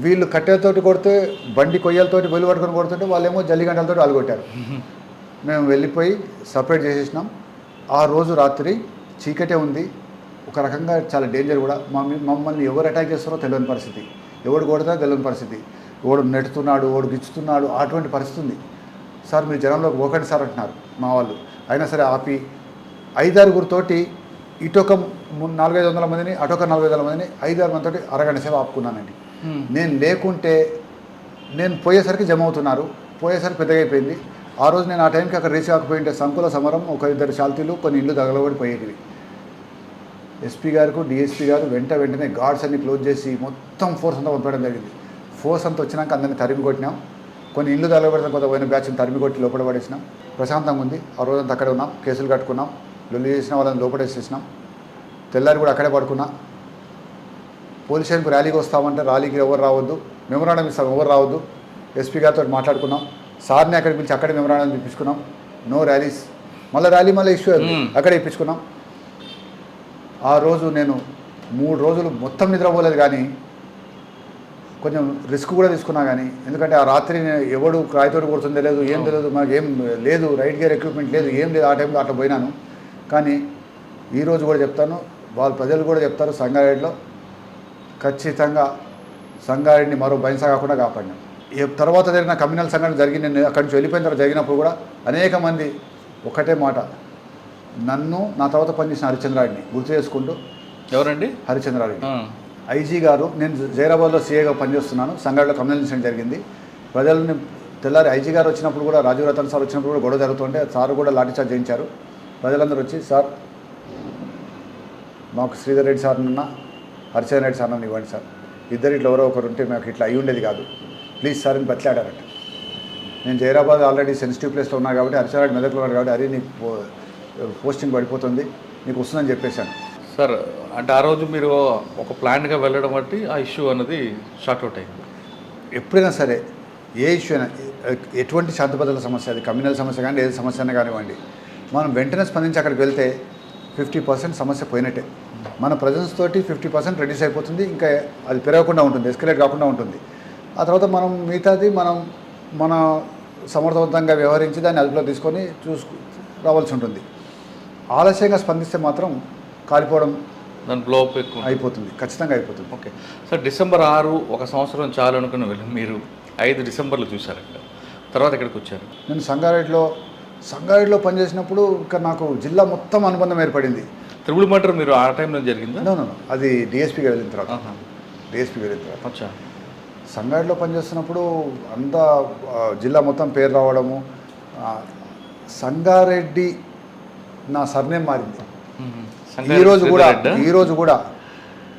వీళ్ళు కట్టెలతోటి కొడితే బండి కొయ్యలతోటి బొల్లి పట్టుకొని కొడుతుంటే వాళ్ళేమో జల్లి గంటలతో అలగొట్టారు మేము వెళ్ళిపోయి సపరేట్ చేసేసినాం. ఆ రోజు రాత్రి చీకటే ఉంది. ఒక రకంగా చాలా డేంజర్ కూడా. మమ్మీ మమ్మల్ని ఎవరు అటాక్ చేస్తారో తెలియని పరిస్థితి. ఎవడు కొడతారో తెలియని పరిస్థితి. ఓడు నెట్టుతున్నాడు ఓడు గిచ్చుతున్నాడు అటువంటి పరిస్థితి ఉంది. సార్ మీరు జనంలోకి పోకండి సార్ అంటున్నారు మా వాళ్ళు. అయినా సరే ఆపి. ఐదారుగురితోటి ఇటొక నాలుగైదు వందల మందిని అటొక నలభై వందల మందిని ఐదారు మందితోటి అరగంట సేపు ఆపుకున్నానండి. నేను లేకుంటే నేను పోయేసరికి జమ అవుతున్నారు. పోయేసరికి పెద్దగా అయిపోయింది ఆ రోజు నేను ఆ టైంకి అక్కడ రీచ్ కాకపోయింటే సంకుల సమరం ఒక ఇద్దరు శాల్తీలు కొన్ని ఇల్లు తగలబడిపోయేటివి ఎస్పీ గారికి డిఎస్పీ గారు వెంట వెంటనే గార్డ్స్ అన్ని క్లోజ్ చేసి మొత్తం ఫోర్స్ అంతా పంపడం జరిగింది. ఫోర్స్ అంతా వచ్చినాక అందరిని తరిమి కొట్టినాం. కొన్ని ఇల్లు తగలబడిన కొంత పోయిన బ్యాచ్ని తరిమి కొట్టి లోపల పడేసినాం. ప్రశాంతంగా ఉంది. ఆ రోజంతా అక్కడే ఉన్నాం కేసులు కట్టుకున్నాం లొల్లి చేసిన వాళ్ళని లోపడేసేసినాం తెల్లారి కూడా అక్కడే పడుకున్నా. పోలీస్ స్టేషన్కి ర్యాలీకి వస్తామంటే ర్యాలీకి ఎవరు రావద్దు మెమరాండం ఇస్తాం ఎవరు రావద్దు. ఎస్పీ గారితో మాట్లాడుకున్నాం. సార్ని అక్కడికి పిలిచి అక్కడే మెమరాండం ఇప్పించుకున్నాం. No rallies. మళ్ళీ ర్యాలీ మళ్ళీ ఇష్యూ అయింది. అక్కడే ఇప్పించుకున్నాం. ఆ రోజు నేను మూడు రోజులు మొత్తం నిద్రపోలేదు కానీ కొంచెం రిస్క్ కూడా తీసుకున్నా కానీ ఎందుకంటే ఆ రాత్రి నేను ఎవడు క్రాయతోటి కొడుతుందో లేదు ఏం తెలియదు మాకు ఏం లేదు రైట్ గేర్ ఎక్విప్మెంట్ లేదు ఏం లేదు ఆ టైంలో అట్లా పోయినాను. కానీ ఈరోజు కూడా చెప్తాను వాళ్ళ ప్రజలు కూడా చెప్తారు సంగారెడ్డిలో ఖచ్చితంగా సంగారెడ్డిని మరో బైన్సా కాకుండా కాపాడినాం. తర్వాత జరిగిన కమ్యూనల్ సంఘటన జరిగి నేను అక్కడి నుంచి వెళ్ళిపోయిన తర్వాత జరిగినప్పుడు కూడా అనేక మంది ఒకటే మాట. నన్ను నా తర్వాత పనిచేసిన హరిచంద్రారెడ్డిని గుర్తు చేసుకుంటూ ఎవరండి? హరిచంద్రారెడ్డి. ఆ. ఐజీ గారు నేను జైరాబాద్లో సీఏగా పనిచేస్తున్నాను. సంగారెడ్డిలో కమ్యూనల్ ఇన్సిడెంట్ జరిగింది. ప్రజల్ని తెల్లారి ఐజీ గారు వచ్చినప్పుడు కూడా రాజీవ్ రతన్ సార్ వచ్చినప్పుడు కూడా గొడవ జరుగుతుంటే సార్ కూడా లాఠీచార్జ్ చేయించారు. ప్రజలందరూ వచ్చి సార్ మాకు శ్రీధర్ రెడ్డి సార్ నిన్న హరిచంద్ర రెడ్డి సార్ నన్ను ఇవ్వండి సార్. ఇద్దరు ఇట్లా ఎవరో ఒకరు ఉంటే మాకు ఇట్లా అయి ఉండేది కాదు. ప్లీజ్ సార్ అని బతిలాడారట. నేను జైరాబాద్ ఆల్రెడీ సెన్సిటివ్ ప్లేస్లో ఉన్నా కాబట్టి హరిచంద్ర రెడ్డి మెదక్లో ఉన్నాడు కాబట్టి అరే నీకు పో- పోస్టింగ్ పడిపోతుంది. నీకు వస్తుందని చెప్పేశాను. సార్ అంటే ఆ రోజు మీరు ఒక ప్లాన్గా వెళ్ళడం బట్టి ఆ ఇష్యూ అన్నది షార్ట్అవుట్ అయింది. ఎప్పుడైనా సరే ఏ ఇష్యూ అయినా ఎటువంటి శాంతి భద్రతల సమస్య అది కమ్యూనల్ సమస్య కానీ ఏది సమస్య అయినా కానివ్వండి మనం వెంటనే స్పందించి అక్కడికి వెళ్తే ఫిఫ్టీ పర్సెంట్ సమస్య పోయినట్టే. మన ప్రజెన్స్ తోటి ఫిఫ్టీ పర్సెంట్ రెడ్యూస్ అయిపోతుంది ఇంకా అది పెరగకుండా ఉంటుంది ఎస్కలేట్ కాకుండా ఉంటుంది. ఆ తర్వాత మనం మిగతాది మనం మన సమర్థవంతంగా వ్యవహరించి దాన్ని అదుపులో తీసుకొని చూసుకు రావాల్సి ఉంటుంది. ఆలస్యంగా స్పందిస్తే మాత్రం కాలిపోవడం దాని బ్లోప్ ఎక్కువ అయిపోతుంది. ఖచ్చితంగా అయిపోతుంది. ఓకే. సార్ డిసెంబర్ ఆరు ఒక సంవత్సరం చాలు అనుకుని వెళ్ళి మీరు ఐదు డిసెంబర్లో చూశారు అక్కడ. తర్వాత ఇక్కడికి వచ్చారు? నేను సంగారెడ్డిలో సంగారెడ్డిలో పనిచేసినప్పుడు ఇంకా నాకు జిల్లా మొత్తం అనుబంధం ఏర్పడింది. త్రిబుల్ మర్డర్ మీరు ఆ టైంలో జరిగిందా? నో. అది డిఎస్పీగా వెళ్ళిన తర్వాత. ఆహా. డిఎస్పీగా వెళ్ళిన తర్వాత. అచ్చా. సంగారెడ్డిలో పనిచేస్తున్నప్పుడు అంతా జిల్లా మొత్తం పేరు రావడము సంగారెడ్డి నా సర్నేమ్ మారింది. ఈ రోజు కూడా? ఈ రోజు కూడా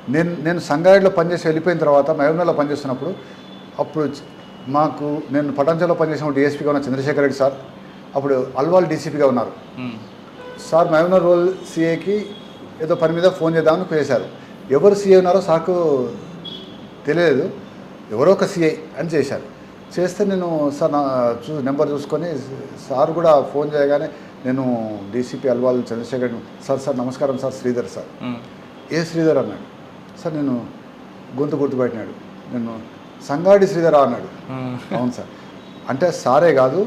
నేను నేను సంగారెడ్డిలో పనిచేసి వెళ్ళిపోయిన తర్వాత మహబూబ్నగర్లో పనిచేస్తున్నప్పుడు అప్పుడు మాకు నేను పటాంచల్లో పనిచేసినప్పుడు డిఎస్పీగా ఉన్న చంద్రశేఖర్ రెడ్డి సార్ అప్పుడు అల్వాల్ డీసీపీగా ఉన్నారు. సార్ మహబూబ్నగర్ రోల్ సీఏకి ఏదో పని మీద ఫోన్ చేద్దామని చేశారు ఎవరు సీఏ ఉన్నారో సార్కు తెలియలేదు ఎవరో ఒక సీఐ అని చేశారు చేస్తే నేను సార్ నా చూ నెంబర్ చూసుకొని సార్ కూడా ఫోన్ చేయగానే నేను DCP Alwal Chandrasekhar sir sir నమస్కారం సార్ శ్రీధర్ సార్. ఏ శ్రీధర్ అన్నాడు? సార్ నేను గొంతు గుర్తుపెట్టినాడు. నేను సంగాడి శ్రీధర్ అన్నాడు. అవును సార్. అంటే సారే కాదు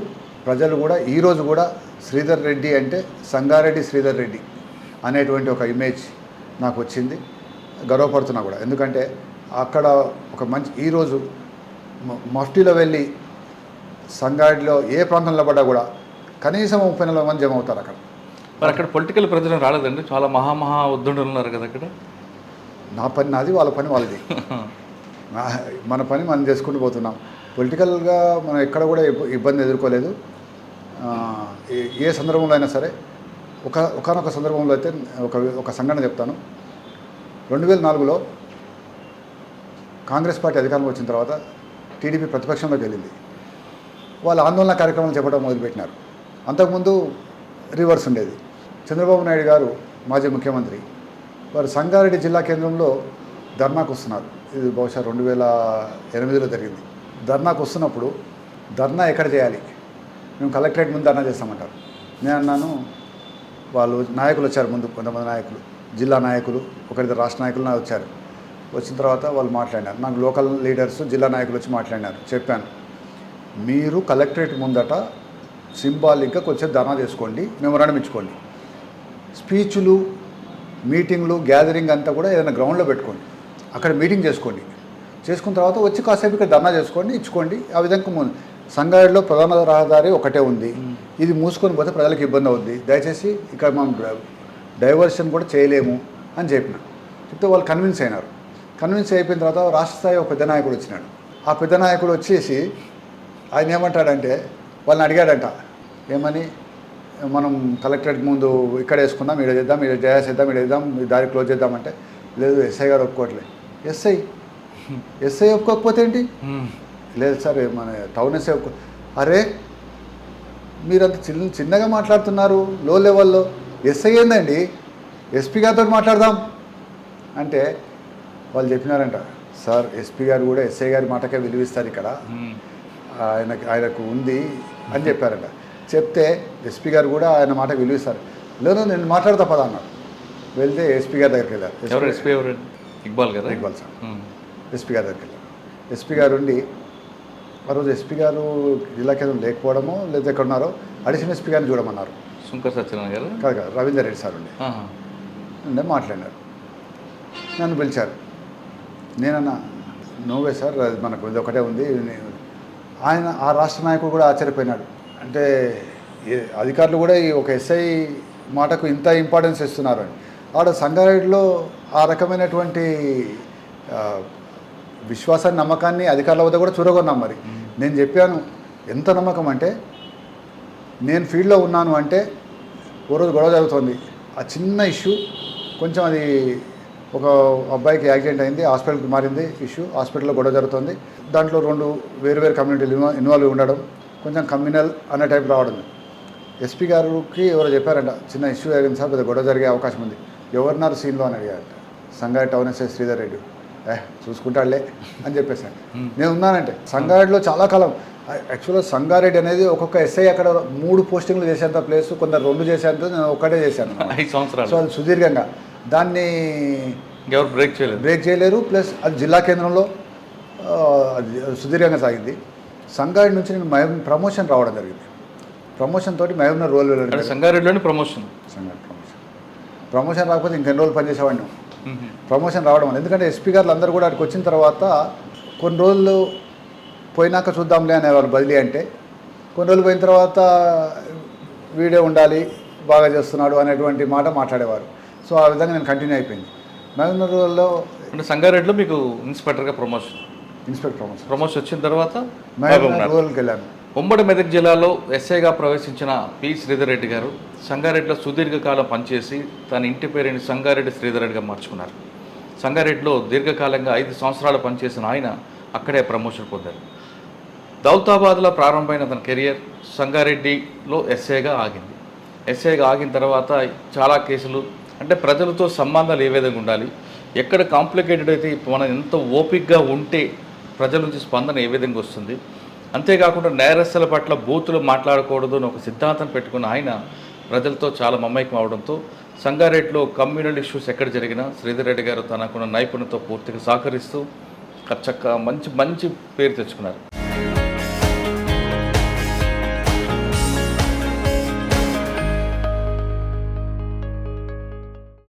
ప్రజలు కూడా ఈరోజు కూడా శ్రీధర్ రెడ్డి అంటే సంగారెడ్డి శ్రీధర్ రెడ్డి అనేటువంటి ఒక ఇమేజ్ నాకు వచ్చింది. గర్వపడుతున్నా కూడా. ఎందుకంటే అక్కడ ఒక మంచి ఈరోజు మఫ్టీలో వెళ్ళి సంగారెడ్డిలో ఏ ప్రాంతంలో పడ్డా కూడా కనీసం ముప్పై నలభై మంది జమ అవుతారు అక్కడ. మరి అక్కడ పొలిటికల్ ప్రజలు రాలేదండి? చాలా మహామహా ఉద్దండులు ఉన్నారు కదా అక్కడ? నా పని నాది వాళ్ళ పని వాళ్ళది. మన పని మనం చేసుకుంటూ పోతున్నాం. పొలిటికల్గా మనం ఎక్కడ కూడా ఇబ్బ- ఇబ్బంది ఎదుర్కోలేదు. ఏ సందర్భంలో అయినా సరే ఒక ఒకనొక సందర్భంలో అయితే ఒక ఒక సంఘటన చెప్తాను. రెండు వేల నాలుగులో కాంగ్రెస్ పార్టీ అధికారంలో వచ్చిన తర్వాత టీడీపీ ప్రతిపక్షంలోకి వెళ్ళింది. వాళ్ళు ఆందోళన కార్యక్రమాలు చెప్పడం మొదలుపెట్టినారు. అంతకుముందు రివర్స్ ఉండేది. చంద్రబాబు నాయుడు గారు మాజీ ముఖ్యమంత్రి. వారు సంగారెడ్డి జిల్లా కేంద్రంలో ధర్నాకు వస్తున్నారు. ఇది బహుశా రెండు వేల ఎనిమిదిలో జరిగింది. ధర్నాకు వస్తున్నప్పుడు ధర్నా ఎక్కడ చేయాలి? మేము కలెక్టరేట్ ముందు ధర్నా చేస్తామంటారు. నేను అన్నాను వాళ్ళు నాయకులు వచ్చారు ముందు కొంతమంది నాయకులు జిల్లా నాయకులు ఒకరిద్దరు రాష్ట్ర నాయకులు వచ్చారు. వచ్చిన తర్వాత వాళ్ళు మాట్లాడినారు. నాకు లోకల్ లీడర్స్ జిల్లా నాయకులు వచ్చి మాట్లాడినారు. చెప్పాను మీరు కలెక్టరేట్ ముందట సింబాలిక్గా కొంచెం ధర్నా చేసుకోండి మెమోరాండం ఇచ్చుకోండి. స్పీచ్లు మీటింగ్లు గ్యాదరింగ్ అంతా కూడా ఏదైనా గ్రౌండ్లో పెట్టుకోండి. అక్కడ మీటింగ్ చేసుకోండి. చేసుకున్న తర్వాత వచ్చి కాసేపు ఇక్కడ ధర్నా చేసుకోండి ఇచ్చుకోండి. ఆ విధంగా సంగారెడ్డిలో ప్రధాన రహదారి ఒకటే ఉంది. ఇది మూసుకొని పోతే ప్రజలకు ఇబ్బంది అవుద్ది. దయచేసి ఇక్కడ మనం డైవర్షన్ కూడా చేయలేము అని చెప్పిన. చెప్తే వాళ్ళు కన్విన్స్ అయినారు. కన్విన్స్ అయిపోయిన తర్వాత రాష్ట్ర స్థాయి ఒక పెద్ద నాయకుడు వచ్చినాడు. ఆ పెద్ద నాయకుడు వచ్చేసి ఆయన ఏమంటాడంటే వాళ్ళని అడిగాడంట ఏమని మనం కలెక్టరేట్ ముందు ఇక్కడ వేసుకుందాం ఇక్కడ చేద్దాం ఇక్కడ చేసేద్దాం ఇక్కడ చేద్దాం ఈ దారి క్లోజ్ చేద్దామంటే లేదు ఎస్ఐ గారు ఒప్పుకోవట్లేదు ఎస్ఐ? ఎస్ఐ ఒప్పుకోకపోతే ఏంటి. లేదు సార్ మన టౌన్ ఎస్ఐ ఒప్పుకో అరే మీరంత చిన్న చిన్నగా మాట్లాడుతున్నారు లో లెవెల్లో. ఎస్ఐ ఏందండి? ఎస్పీ గారితో మాట్లాడదాం. అంటే వాళ్ళు చెప్పినారంట సార్ ఎస్పీ గారు కూడా ఎస్ఐ గారి మాటకే విలువిస్తారు ఇక్కడ. ఆయనకి ఆయనకు ఉంది అని చెప్పారంట. చెప్తే ఎస్పీ గారు కూడా ఆయన మాట విలువిస్తారు. లేదు నేను మాట్లాడతా పదా అన్నాడు వెళ్తే ఎస్పీ గారి దగ్గరికి వెళ్ళారు. ఎస్పీ ఎవరు ఇక్బాల్ కదా ఇక్బాల్ సార్. ఎస్పీ గారి దగ్గరికి వెళ్ళారు. ఎస్పీ గారు ఉండి ఆ రోజు ఎస్పీ గారు జిల్లా కేంద్రం లేకపోవడమో లేదా ఎక్కడ ఉన్నారో అడిషనల్ ఎస్పీ గారిని చూడమన్నారు. శంకర్ సత్యనారాయణ గారు? కాదు కాదు రవీందర్ రెడ్డి సార్ ఉండి. ఉండే మాట్లాడినారు. నన్ను పిలిచారు. నేనన్నా నోవే సార్ మనకు ఇది ఒకటే ఉంది. ఆయన ఆ రాష్ట్ర నాయకుడు కూడా ఆశ్చర్యపోయినాడు. అంటే అధికారులు కూడా ఈ ఒక ఎస్ఐ మాటకు ఇంత ఇంపార్టెన్స్ ఇస్తున్నారు అని ఆడ సంగారెడ్డిలో ఆ రకమైనటువంటి విశ్వాసాన్ని నమ్మకాన్ని అధికారుల వద్ద కూడా చూరగొన్నాం మరి. నేను చెప్పాను ఎంత నమ్మకం అంటే నేను ఫీల్డ్లో ఉన్నాను అంటే ఓ రోజు గొడవ జరుగుతుంది. ఆ చిన్న ఇష్యూ కొంచెం అది ఒక అబ్బాయికి యాక్సిడెంట్ అయింది హాస్పిటల్కి మారింది ఇష్యూ హాస్పిటల్లో గొడవ జరుగుతుంది. దాంట్లో రెండు వేరు వేరు కమ్యూనిటీలు ఇన్వా- ఇన్వాల్వ్ ఉండడం కొంచెం కమ్యూనల్ అనే టైప్ రావడం. ఎస్పీ గారికి ఎవరో చెప్పారంట చిన్న ఇష్యూ జరిగింది సార్ పెద్ద గొడవ జరిగే అవకాశం ఉంది. ఎవరున్నారు సీన్లో? అని అడిగారంట. Sangareddy town SI Sridhar Reddy. ఏ చూసుకుంటాడులే అని చెప్పేసాను నేను ఉన్నానంటే సంగారెడ్డిలో చాలా కాలం యాక్చువల్గా సంగారెడ్డి అనేది ఒక్కొక్క ఎస్ఐ అక్కడ మూడు పోస్టింగ్లు చేసేంత ప్లేస్ కొందరు రెండు చేసేంత నేను ఒక్కటే చేశాను ఐదు సంవత్సరాలు. సో అది సుదీర్ఘంగా. దాన్ని ఇంకెవరు బ్రేక్ చేయలేదు? బ్రేక్ చేయలేరు ప్లస్ అది జిల్లా కేంద్రంలో సుదీర్ఘంగా సాగింది. సంగారెడ్డి నుంచి నేను మహబూబ్ ప్రమోషన్ రావడం జరిగింది. ప్రమోషన్ తోటి మహబూబ్నగర్ రోల్ వెళ్ళడం. సంగారెడ్డిలోని ప్రమోషన్. సంగారెడ్డి ప్రమోషన్. ప్రమోషన్ రాకపోతే ఇంకెన్ని రోజులు పనిచేసేవాడిని ప్రమోషన్ రావడం వల్ల. ఎందుకంటే ఎస్పీ గారు అందరూ కూడా అక్కడికి వచ్చిన తర్వాత కొన్ని రోజులు పోయినాక చూద్దాంలే అనేవారు బదిలీ అంటే. కొన్ని రోజులు పోయిన తర్వాత వీడే ఉండాలి బాగా చేస్తున్నాడు అనేటువంటి మాట మాట్లాడేవారు. సో ఆ విధంగా నేను కంటిన్యూ అయిపోయింది. మహబూబ్నగర్లో అంటే సంగారెడ్డిలో మీకు ఇన్స్పెక్టర్గా ప్రమోషన్. ఇన్స్పెక్టర్ ప్రమోషన్ ప్రమోషన్ వచ్చిన తర్వాత వెళ్ళాను ఉమ్మడి మెదక్ జిల్లాలో ఎస్ఐగా ప్రవేశించిన పి శ్రీధర్ రెడ్డి గారు సంగారెడ్డిలో సుదీర్ఘకాలం పనిచేసి తన ఇంటి పేరుని సంగారెడ్డి శ్రీధర్ రెడ్డిగా మార్చుకున్నారు. సంగారెడ్డిలో దీర్ఘకాలంగా ఐదు సంవత్సరాలు పనిచేసిన ఆయన అక్కడే ప్రమోషన్ పొందారు. దౌతాబాద్లో ప్రారంభమైన తన కెరియర్ సంగారెడ్డిలో ఎస్ఐగా ఆగింది. ఎస్ఐగా ఆగిన తర్వాత చాలా కేసులు అంటే ప్రజలతో సంబంధాలు ఏ విధంగా ఉండాలి ఎక్కడ కాంప్లికేటెడ్ అయితే మనం ఎంత ఓపిక్గా ఉంటే ప్రజల నుంచి స్పందన ఏ విధంగా వస్తుంది? అంతేకాకుండా నేరస్తుల పట్ల బూతులు మాట్లాడకూడదు అని ఒక సిద్ధాంతం పెట్టుకున్న ఆయన ప్రజలతో చాలా మమైకం అవడంతో సంగారెడ్డిలో కమ్యూనల్ ఇష్యూస్ ఎక్కడ జరిగినా శ్రీధర్ రెడ్డి గారు తనకున్న నైపుణ్యంతో పూర్తిగా సహకరిస్తూ చక్క మంచి మంచి పేరు తెచ్చుకున్నారు.